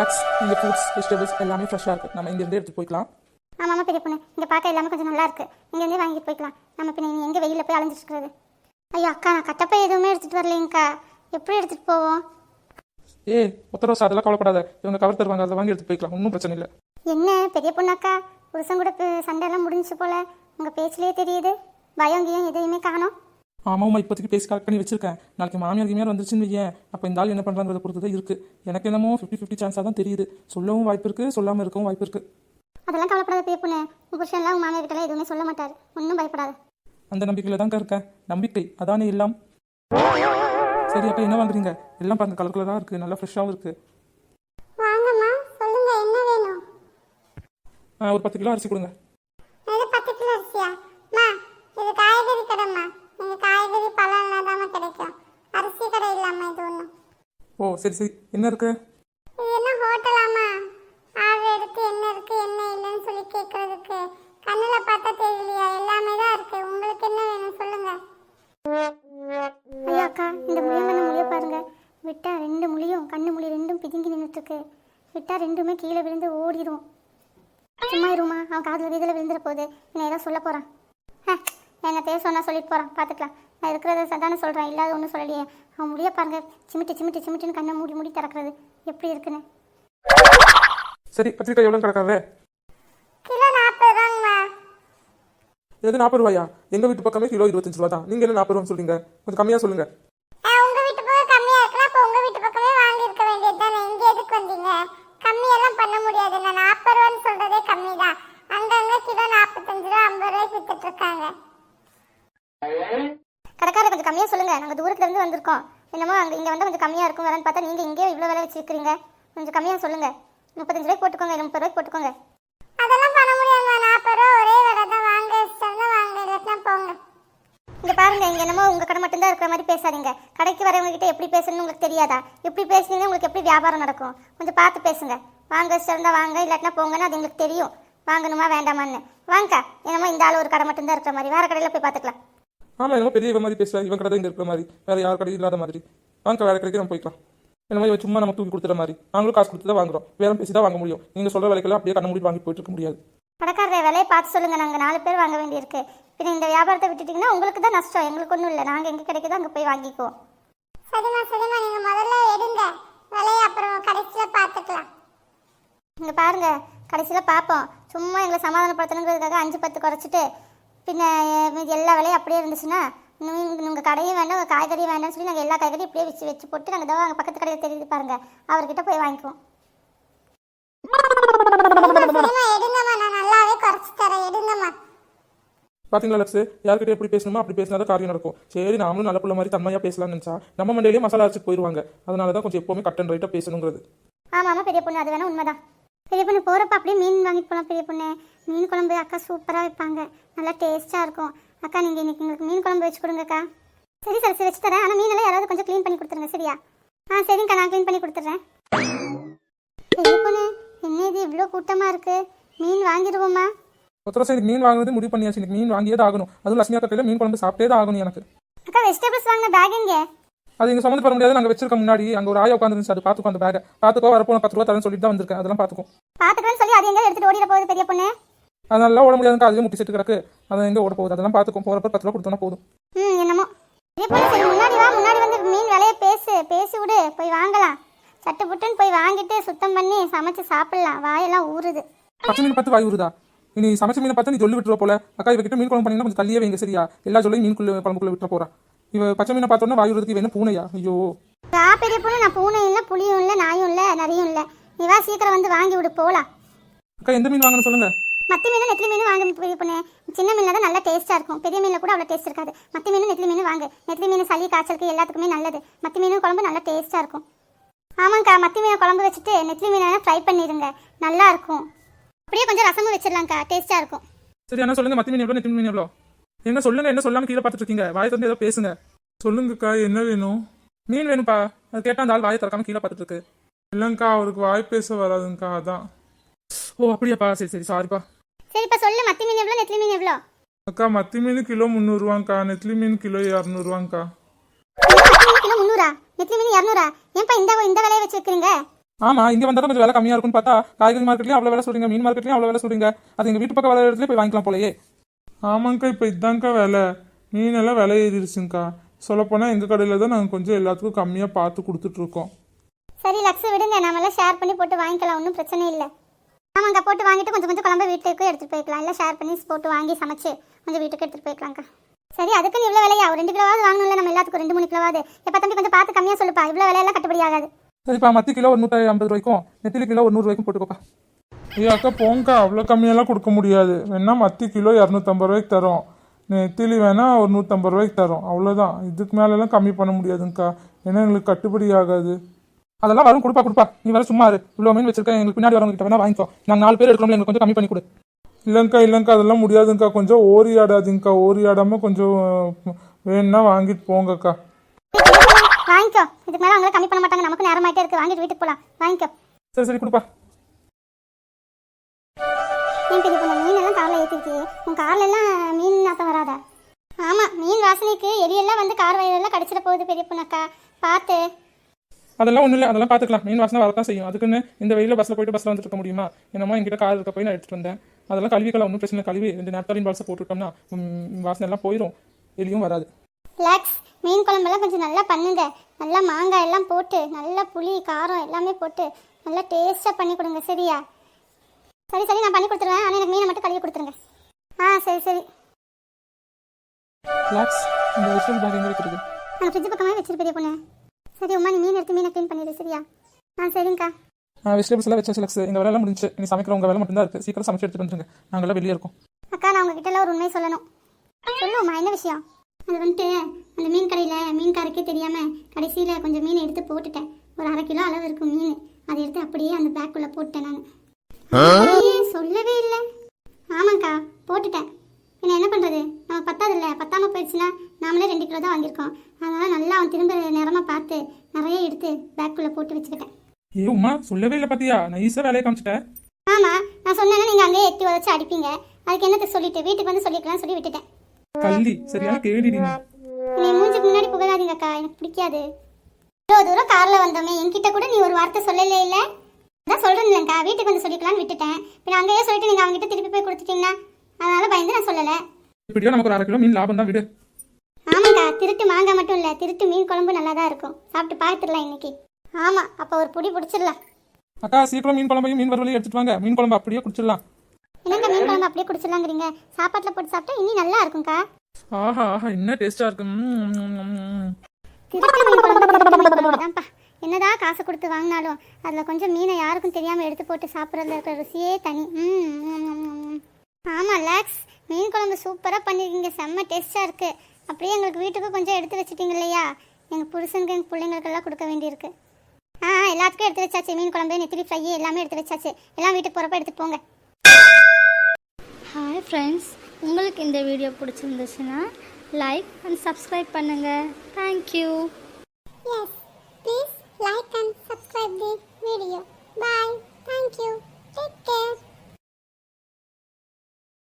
Lux இங்கே fruits vegetables எல்லாமே ஃப்ரெஷ்ஷாக இருக்குது நம்ம இங்கேருந்தே எடுத்து போய்க்கலாம். ஆமாம்மா பெரிய பொண்ணு. இங்கே பார்க்க எல்லாமே கொஞ்சம் நல்லா இருக்கு. இங்கேருந்தே வாங்கிட்டு போய்க்கலாம். நம்ம பின்ன எங்கே வெளியில் போய் அலைஞ்சிட்டு இருக்கிறது? ஐயோ அக்கா நான் கட்டப்பை எதுவுமே எடுத்துகிட்டு வரலைங்கக்கா எப்படி எடுத்துகிட்டு போவோம்? ஏ ஒத்த ரோஸ் அதெல்லாம் கவலைப்படாத. இவங்க கவர் தருவாங்க அதை வாங்கி எடுத்து போய்க்கலாம். ஒன்றும் பிரச்சனை இல்லை. என்ன பெரிய பொண்ணு அக்கா புருஷன் கூட சண்டையெல்லாம் முடிஞ்சுச்சு போல. உங்கள் பேச்சிலே தெரியுது. பயம் கியம் எதையுமே காணோம். ஆமாம்மா இப்போதைக்கு பேசி கரெக்ட் பண்ணி வச்சிருக்கேன். நாளைக்கு மாமியார் கிமியார் வந்துருச்சுன்னு வையேன். அப்போ இந்த ஆள் என்ன பண்ணுறாங்கிறத பொறுத்து தான் இருக்குது எனக்கு என்னமோ ஃபிஃப்டி ஃபிஃப்டி சான்ஸாக தான் தெரியுது. சொல்லவும் வாய்ப்பு இருக்குது சொல்லாமல் இருக்கவும் வாய்ப்பு இருக்குது அதெல்லாம் கவலைப்படாத பெரிய பொண்ணு. புருஷன்லாம் உங்கள் மாமியார் கிட்டலாம் எதுவுமே சொல்ல மாட்டார். ஒன்றும் பயப்படாத. அந்த நம்பிக்கையில் தாங்க இருக்கேன் நம்பிக்கை அதானே எல்லாம். சரி அப்போ என்ன வாங்குறீங்க? எல்லாம் பாருங்க கலர் கலராக இருக்குது நல்லா ஃப்ரெஷ்ஷாகவும் இருக்குது ஒரு பத்து கிலோ அரிசி கொடுங்க இது பத்து கிலோ அரிசியா அம்மா இது காய்கறி கடைம்மா இங்கே காய்கறி பழம் இல்லாதாம கிடைக்கும் அரிசி கடை இல்லாம இது ஒன்றும் ஓ சரி சரி. என்ன இருக்குது இது என்ன ஹோட்டலாமா ஆர்டர் எடுத்து என்ன இருக்கு என்ன இல்லைன்னு சொல்லி கேட்கறதுக்கு கண்ணில் பார்த்தா தெரியலையா? எல்லாமே தான் இருக்கு. உங்களுக்கு என்ன வேணும் சொல்லுங்க. ஐயா அக்கா இந்த முழியங்கன முழிய பாருங்க. விட்டா ரெண்டு முழியும் கண்ணு முழி ரெண்டும் பிதுங்கி நின்றுட்டு இருக்கு விட்டா ரெண்டுமே கீழே விழுந்து ஓடிடும் சும்மா இருமா அவன் காதில் இதில் விழுந்துட போகுது. என்ன ஏதோ சொல்ல போகிறான் என்னத்தையோ சொன்னா சொல்லிட்டு போகிறான் பார்த்துக்கலாம் நான் இருக்கிறத சதானே சொல்கிறேன் இல்லாத ஒன்றும் சொல்லலையே. அவன் முடிய பாருங்க. சிமிட்டி சிமிட்டி சிமிட்டின்னு கண்ணை மூடி மூடி திறக்கிறது. எப்படி இருக்குன்னு. சரி பத்திரிக்கை எவ்வளோ கிடக்காவே கிலோ நாற்பது ரூபாங்கம்மா. எது நாற்பது ரூபாயா? எங்கள் வீட்டு பக்கமே கிலோ இருபத்தஞ்சு ரூபா தான் நீங்கள் என்ன நாற்பது ரூபான்னு சொல்றீங்க? கொஞ்சம் கம்மியாக சொல்லுங்கள் கடைக்காரர் கொஞ்சம் கம்மியா சொல்லுங்க? நாங்க தூரத்துல இருந்து வந்திருக்கோம். என்னமோ அங்க இங்க வந்து கொஞ்சம் கம்மியா இருக்கும். வரேன்னு பார்த்தா நீங்க இங்கே இவ்வளவு விலை வச்சிருக்கீங்க கொஞ்சம் கம்மியா சொல்லுங்க. முப்பத்தஞ்சு ரூபாய்க்கு போட்டுக்கோங்க இல்லை முப்பது ரூபாய்க்கு போட்டுக்கோங்க. அதெல்லாம் பண்ண முடியாதுமா நாற்பது ரூபா ஒரே விலை தான். வாங்க வாங்க. இல்லாட்டினா போங்க. இங்க பாருங்க இங்க என்னமோ உங்க கடை மட்டும்தான் இருக்கிற மாதிரி பேசாதீங்க. கடைக்கு வரவங்க கிட்ட எப்படி பேசணும்னு உங்களுக்கு தெரியாதா? எப்படி பேசுனீங்கன்னா உங்களுக்கு எப்படி வியாபாரம் நடக்கும்? கொஞ்சம் பார்த்து பேசுங்க. வாங்க சிறந்தா வாங்க. இல்லாட்டினா போங்கன்னு அது எங்களுக்கு தெரியும். வாங்கணுமா வேண்டாமான்னு. வாங்கக்கா என்னமோ இந்த ஆள் ஒரு கடை மட்டும்தான் இருக்கிற மாதிரி. வேற கடையில போய் பார்த்துக்கலாம். ஆமாம் என்னமோ பெரிய இவன் மாதிரி பேசுவேன் இவன் கடை தான் இங்கே இருக்கிற மாதிரி. வேறு யார் கடையும் இல்லாத மாதிரி. வாங்க வேறு கடைக்கு நம்ம போய்க்கலாம். என்னமோ இவன் சும்மா நம்ம தூக்கி கொடுத்துற மாதிரி. நாங்களும் காசு கொடுத்து தான் வாங்குறோம். வேற பேசி தான் வாங்க முடியும். நீங்கள் சொல்கிற விலைக்கெல்லாம் அப்படியே கண்ண மூடி வாங்கி போயிட்டு இருக்க முடியாது. கடைக்காரரை விலையை பார்த்து சொல்லுங்க. நாங்க நாலு பேர் வாங்க வேண்டியிருக்கு. பின்ன இந்த வியாபாரத்தை விட்டுட்டீங்கன்னா உங்களுக்கு தான் நஷ்டம். எங்களுக்கு ஒன்றும் இல்லை. நாங்க எங்க கிடைக்குதோ அங்க போய் வாங்கிக்குவோம். சரிம்மா சரிம்மா. நீங்க முதல்ல எடுங்க. விலையை அப்புறம் கடைசியில பார்த்துக்கலாம். இங்க பாருங்க. கடைசியில பார்ப்போம். சும்மா எங்களை சமாதானப்படுத்தணுங்கிறதுக்காக அஞ்சு பத்து குறைச்சிட்டு பின்ன எல்லா விலையும் அப்படியே இருந்துச்சுன்னா நீங்க உங்க கடையும் வேண்டாம் உங்க காய்கறியும் வேண்டாம்னு சொல்லி நாங்கள் எல்லா காய்கறியும் இப்படியே வச்சு வச்சு போட்டு நாங்கள் தான் பக்கத்து கடையில் தெரியுது பாருங்க. அவர்கிட்ட போய் வாங்கிக்குவோம். பார்த்தீங்களா லக்ஸ்? யார்கிட்ட எப்படி பேசணுமோ அப்படி பேசினா தான் காரியம் நடக்கும். சரி நாமளும் நல்ல பிள்ளை மாதிரி தன்மையாக பேசலாம்னு நினச்சா நம்ம மண்டையிலேயே மசாலா அரைச்சிட்டு போயிடுவாங்க அதனால தான் கொஞ்சம் எப்போவுமே கட் அண்ட் ரைட்டாக பேசணுங்கிறது. ஆமாம் ஆமாம் பெரிய பொண்ணு அது வேணா உண்மைதான். பெரிய பொண்ணு போகிறப்ப அப்படியே மீன் வாங்கிட்டு போகலாம் பெரிய பொண்ணு. மீன் குழம்பு அக்கா சூப்பராக வைப்பாங்க. நல்லா டேஸ்ட்டாக இருக்கும். அக்கா நீங்கள் இன்னைக்கு எங்களுக்கு மீன் குழம்பு வச்சு கொடுங்கக்கா. சரி சார் சரி வச்சு தரேன். ஆனால் மீனெல்லாம் யாராவது கொஞ்சம் க்ளீன் பண்ணி கொடுத்துருங்க சரியா? ஆ சரிங்கக்கா நான் க்ளீன் பண்ணி கொடுத்துட்றேன். பெரிய பொண்ணு என்ன இது? இவ்வளோ கூட்டமாக இருக்குது மீன் வாங்கிடுவோமா? வருஷம் எனக்கு மீன் வாங்குறது முடிவு பண்ணியாச்சு. எனக்கு மீன் வாங்கியே தான் ஆகணும். அதுவும் லட்சுமி அக்கா கையில் மீன் குழம்பு சாப்பிட்டே தான் ஆகணும் எனக்கு. அக்கா வெஜிடபிள்ஸ் வாங்கின பேக் எங்கே? அது இங்கே சுமந்து பண்ண முடியாது. நாங்கள் வச்சிருக்க முன்னாடி அங்கே ஒரு ஆயா உட்காந்துருந்துச்சு அது பார்த்துக்கோ அந்த பேக்கை பார்த்துக்கோ வரப்போ பத்து ரூபா தரேன்னு சொல்லிட்டு தான் வந்திருக்கேன். அதெல்லாம் பார்த்துக்கோ பார்த்துக்கிறேன்னு சொல்லி அது எங்கே எடுத்துகிட்டு ஓடிட போகுது பெரிய பொண்ணு? அதனால ஓட முடியாதுக்கா அதுலேயே முட்டி செட்டு கிடக்கு. அதை எங்கே ஓட போகுது? அதெல்லாம் பார்த்துக்கோ போகிறப்ப பத்து ரூபா கொடுத்தோன்னா போதும். ம் என்னமோ. பெரிய பொண்ணு சரி முன்னாடி வா. முன்னாடி வந்து மீன் விலையை பேசு. பேசி விடு. போய் வாங்கலாம். சட்டு புட்டுன்னு போய் வாங்கிட்டு சுத்தம் பண்ணி சமைச்சு சாப்பிடலாம். வாயெல்லாம் ஊறுது. பச்சை மீன் பார்த்து வாய் வருதா இனி சமைச்ச மீனை பார்த்து நீ சொல்லி விட்டுற போல. அக்கா இவகிட்ட மீன் குழம்பு பண்ணிங்கன்னா கொஞ்சம் தள்ளியே வைங்க சரியா? எல்லா சொல்லையும் மீன்குள்ள குழம்புக்குள்ள விட்டுற போறா. இவ பச்சை மீனை பார்த்தோன்னா வாய் வருதுக்கு இவ என்ன பூனையா? ஐயோ. வா பெரிய பொண்ணு நான் பூனையும் இல்லை புளியும் இல்லை நாயும் இல்லை நரியும் இல்லை. நீ வா சீக்கிரம் வந்து வாங்கி விடு போகலாம் அக்கா எந்த மீன் வாங்கணும் சொல்லுங்க? மத்தி மீன் நெத்திலி மீன் வாங்க பெரிய பொண்ணு. சின்ன மீனில் தான் நல்லா டேஸ்ட்டாக இருக்கும். பெரிய மீனில் கூட அவ்வளோ டேஸ்ட் இருக்காது. மத்தி மீன் நெத்திலி மீன் வாங்க. நெத்திலி மீன் சளி காய்ச்சலுக்கு எல்லாத்துக்குமே நல்லது. மத்தி மீன் குழம்பு நல்லா டேஸ்ட்டாக இருக்கும். ஆமாங்க்கா மத்தி மீன் குழம்பு வச்சுட்டு நெத்திலி மீனை ஃப்ரை பண்ணிடுங்க நல்லா இருக்கும். அப்படியே கொஞ்சம் ரசமும் வச்சிடலாம்க்கா. டேஸ்ட்டாக இருக்கும். சரி என்ன சொல்லுங்க. மத்தி மீன் எவ்வளோ நெத்தி மீன் எவ்வளோ என்ன சொல்லுங்க என்ன சொல்லாம கீழே பார்த்துட்டு இருக்கீங்க? வாயை திறந்து ஏதோ பேசுங்க. சொல்லுங்கக்கா என்ன வேணும்? மீன் வேணும்ப்பா. அது கேட்டா அந்த ஆள் வாயை திறக்காம கீழே பார்த்துட்டு இருக்கு. இல்லைங்கக்கா அவருக்கு வாய் பேச வராதுங்கக்கா அதான். ஓ அப்படியாப்பா. சரி சரி சாரிப்பா சரி இப்போ சொல்லு. மத்தி மீன் எவ்வளோ? நெத்திலி மீன் எவ்வளோ? அக்கா மத்தி மீன் கிலோ முந்நூறுவாங்க்கா நெத்திலி மீன் கிலோ இரநூறுவாங்க்கா கிலோ முந்நூறா? நெத்திலி மீன் இரநூறா? ஏன்ப்பா இந்த இந்த விலையை வச்சு விற்கிறீங்க ஆமா இங்க வந்தா கொஞ்சம் விலை கம்மியா இருக்கும்னு பார்த்தா காய்கறி மார்க்கெட்லயும் அவ்வளவு விலை சொல்றீங்க மீன் மார்க்கெட்லயும் அவ்வளவு விலை சொல்றீங்க. அது எங்க வீட்டு பக்கம் வர இடத்துல போய் வாங்கிக்கலாம் போலயே. ஆமாங்க்கா இப்போ இதாங்க்கா விலை. மீனெல்லாம் விலை ஏறிடுச்சுங்க்கா சொல்லப்போனால் எங்கள் கடையில் தான் நாங்கள் கொஞ்சம் எல்லாத்துக்கும் கம்மியாக பார்த்து கொடுத்துட்ருக்கோம். சரி லக்ஸ் விடுங்க. நாமெல்லாம் ஷேர் பண்ணி போட்டு வாங்கிக்கலாம். ஒன்றும் பிரச்சனை இல்லை. ஆமாங்க போட்டு வாங்கிட்டு கொஞ்சம் கொஞ்சம் குழம்பு வீட்டுக்கு எடுத்துகிட்டு போய்க்கலாம். இல்லை ஷேர் பண்ணி போட்டு வாங்கி சமைச்சு கொஞ்சம் வீட்டுக்கு எடுத்துகிட்டு போய்க்கலாம்க்கா. சரி அதுக்குன்னு இவ்வளோ விலையா? ஒரு ரெண்டு கிலோவாவது வாங்கணும்ல நம்ம எல்லாத்துக்கும் ரெண்டு மூணு கிலோவாது எப்போ தம்பி கொஞ்சம் பார்த்து கம்மியாக சொல்லுப்பா. இவ்வளோ விலையெல்லாம் கட்டுப்படி ஆகாது. சரிப்பா மத்தி கிலோ ஒரு நூற்றி ஐம்பது ரூபாய்க்கும் நெத்திலி கிலோ ஒரு நூறு ரூபாய்க்கும் போட்டுக்கோப்பா. ஏ அக்கா போங்கக்கா. அவ்வளோ கம்மியெல்லாம் கொடுக்க முடியாது. வேணா மத்தி கிலோ இரநூத்தம்பது ரூபாய்க்கு தரோம். நெத்திலி வேணா ஒரு நூற்றம்பது ரூபாய்க்கு தரோம். அவ்வளோதான் இதுக்கு மேலெல்லாம் கம்மி பண்ண முடியாதுங்க்கா ஏன்னா எங்களுக்கு கட்டுப்படி ஆகாது. அதெல்லாம் வரும். கொடுப்பா கொடுப்பா. நீ வேற சும்மா இரு. இவ்வளோ மீன் வச்சிருக்கேன். எங்களுக்கு பின்னாடி வரவங்க கிட்ட வேணா வாங்கிக்கோ. நாங்கள் நாலு பேர் எடுக்கிறோம்ல. எங்களுக்கு கொஞ்சம் கம்மி பண்ணி கொடு. இல்லைங்க்கா இல்லைங்க்கா அதெல்லாம் முடியாதுங்க்கா கொஞ்சம் ஓரி ஆடாதுங்க்கா ஓரி ஆடாமல் கொஞ்சம் வேணும்னா வாங்கிட்டு போங்கக்கா. வாங்கிக்கோ. இதுக்கு மேலே அவங்கள கம்மி பண்ண மாட்டாங்க. நமக்கு நேரமாயிட்டே இருக்கு. வாங்கிட்டு வீட்டுக்கு போகலாம் வாங்கிக்கோ. சரி சரி. கொடுப்பா. ஏன் பெரிய பொண்ணு மீன் எல்லாம் காரில் ஏற்றிருக்கியே உன் கார்ல எல்லாம் மீன் நாத்தம் வராதா. ஆமாம் மீன் வாசனைக்கு எரியெல்லாம் வந்து கார் வயலெல்லாம் கடிச்சிட போகுது பெரிய பொண்ணக்கா. பார்த்து அதெல்லாம் ஒன்றும் இல்லை அதெல்லாம் பார்த்துக்கலாம் மீன் வாசனை வரதான் செய்யும். அதுக்குன்னு இந்த வெயிலில் பஸ்ஸில் போயிட்டு பஸ்ஸில் வந்துட்டு இருக்க முடியுமா? என்னமோ எங்கிட்ட கார் இருக்க போய் நான் எடுத்துட்டு வந்தேன். அதெல்லாம் கழுவிக்கலாம் ஒன்றும் பிரச்சனை கழுவி ரெண்டு நேரத்தாலையும் பால்ஸை போட்டுவிட்டோம்னா வாசனை எல்லாம் போயிடும் எலியும் வராது. ரிலாக்ஸ் மீன் குழம்பெல்லாம் கொஞ்சம் நல்லா பண்ணுங்க. நல்லா மாங்காய் எல்லாம் போட்டு நல்லா புளி காரம் எல்லாமே போட்டு நல்லா டேஸ்ட்டாக பண்ணி கொடுங்க சரியா? சரி சரி நான் பண்ணி கொடுத்துருவேன் ஆனால் எனக்கு மீனை மட்டும் கழுவி கொடுத்துருங்க. ஆ சரி சரி. ரிலாக்ஸ் இந்த வெஜிடபிள் பேக் எங்கே இருக்குது நாங்கள் ஃப்ரிட்ஜ் பக்கமே வச்சிரு பெரிய பொண்ணு. சரி உமா நீ மீன் எடுத்து மீனை க்ளீன் பண்ணிடு சரியா? ஆ சரிங்கக்கா. வெஜிடபிள்ஸ் எல்லாம் வச்சு சிலக்ஸ் எங்கள் வேலையெல்லாம் முடிஞ்சு. நீ சமைக்கிற உங்கள் வேலை மட்டும்தான் இருக்குது சீக்கிரம் சமைச்சு எடுத்துட்டு வந்துருங்க. நாங்கள்லாம் வெளியே இருக்கோம். அக்கா நான் உங்ககிட்ட எல்லாம் ஒரு உண்மை சொல்லணும். சொல்லுவோம்மா என்ன விஷயம்? அது வந்துட்டு அந்த மீன் கடையில் மீன்காரக்கே தெரியாமல் கடைசியில் கொஞ்சம் மீன் எடுத்து போட்டுட்டேன். ஒரு அரை கிலோ அளவு இருக்கும் மீன். அதை எடுத்து அப்படியே அந்த பேக்குள்ளே போட்டேன் நான். சொல்லவே இல்லை. ஆமாங்க்கா போட்டுட்டேன். என்ன என்ன பண்ணுறது நம்ம பத்தாது இல்லை பத்தாம போயிடுச்சுன்னா நாமளே ரெண்டு கிலோ தான் வாங்கியிருக்கோம். அதனால் நல்லா அவன் திரும்ப நேரமாக பார்த்து நிறைய எடுத்து பேக்குள்ளே போட்டு வச்சுக்கிட்டேன். ஏ உமா சொல்லவே இல்லை பார்த்தியா நைஸாக வேலையை காமிச்சிட்டேன். ஆமாம் நான் சொன்னேன்னா நீங்கள் அங்கேயே எட்டி உதச்சி அடிப்பீங்க. அதுக்கு என்னத்தை சொல்லிட்டு? வீட்டுக்கு வந்து சொல்லிக்கலாம்னு சொல்லி விட்டுட்டேன். கள்ளி சரியான கேடிடி நீ. மூஞ்சுக்கு முன்னாடி புகழாதீங்க அக்கா எனக்கு பிடிக்காது. இவ்வளோ தூரம் கார்ல வந்தோமே என்கிட்ட கூட நீ ஒரு வார்த்தை சொல்லலே இல்ல? அதான் சொல்றேன் இல்லைங்கக்கா வீட்டுக்கு வந்து சொல்லிக்கலாம்னு விட்டுட்டேன். இப்போ அங்கேயே சொல்லிட்டு நீங்க அவங்ககிட்ட திருப்பி போய் கொடுத்துட்டீங்கன்னா அதனால பயந்து நான் சொல்லல. இப்படியோ நமக்கு ஒரு அரை கிலோ மீன் லாபம் தான் விடு. ஆமாக்கா திருட்டு மாங்காய் மட்டும் இல்ல திருட்டு மீன் குழம்பு நல்லா தான் இருக்கும். சாப்பிட்டு பார்த்துடலாம் இன்னைக்கு. ஆமா அப்போ ஒரு புடி பிடிச்சிடலாம். அக்கா சீக்கிரம் மீன் குழம்பையும் மீன் வறுவலையும் எடுத்துட்டு வாங்க. மீன் குழம்பு அப்படியே குடிச்சிடலாம். என்னங்க மீன் குழம்பு அப்படியே குடிச்சிடலாங்கிறீங்க? சாப்பாட்டில் போட்டு சாப்பிட்டா இன்னும் நல்லா இருக்கும்க்கா. ஆஹா ஆஹா என்ன டேஸ்டா இருக்கு. திருட்டு மீன் குழம்பு என்னதான் காசு கொடுத்து வாங்கினாலும் அதில் கொஞ்சம் மீனை யாருக்கும் தெரியாமல் எடுத்து போட்டு சாப்பிட்றதுல இருக்கிற ருசியே தனி. ம். ஆமாம் லேக்ஸ். மீன் குழம்பு சூப்பராக பண்ணியிருக்கீங்க. செம்ம டேஸ்ட்டாக இருக்குது அப்படியே எங்களுக்கு வீட்டுக்கு கொஞ்சம் எடுத்து வச்சிட்டீங்க இல்லையா? எங்கள் புருஷனுக்கு எங்கள் பிள்ளைங்களுக்கெல்லாம் கொடுக்க வேண்டியிருக்கு. ஆ எல்லாத்துக்கும் எடுத்து வச்சாச்சு. மீன் குழம்பு நெத்திலி ஃப்ரை எல்லாமே எடுத்து வச்சாச்சு. எல்லாம் வீட்டுக்கு போகிறப்ப எடுத்துட்டு போங்க. ஹாய் ஃப்ரெண்ட்ஸ் உங்களுக்கு இந்த வீடியோ பிடிச்சிருந்துச்சுன்னா லைக் அண்ட் சப்ஸ்கிரைப் பண்ணுங்கள் தேங்க்யூ Yes,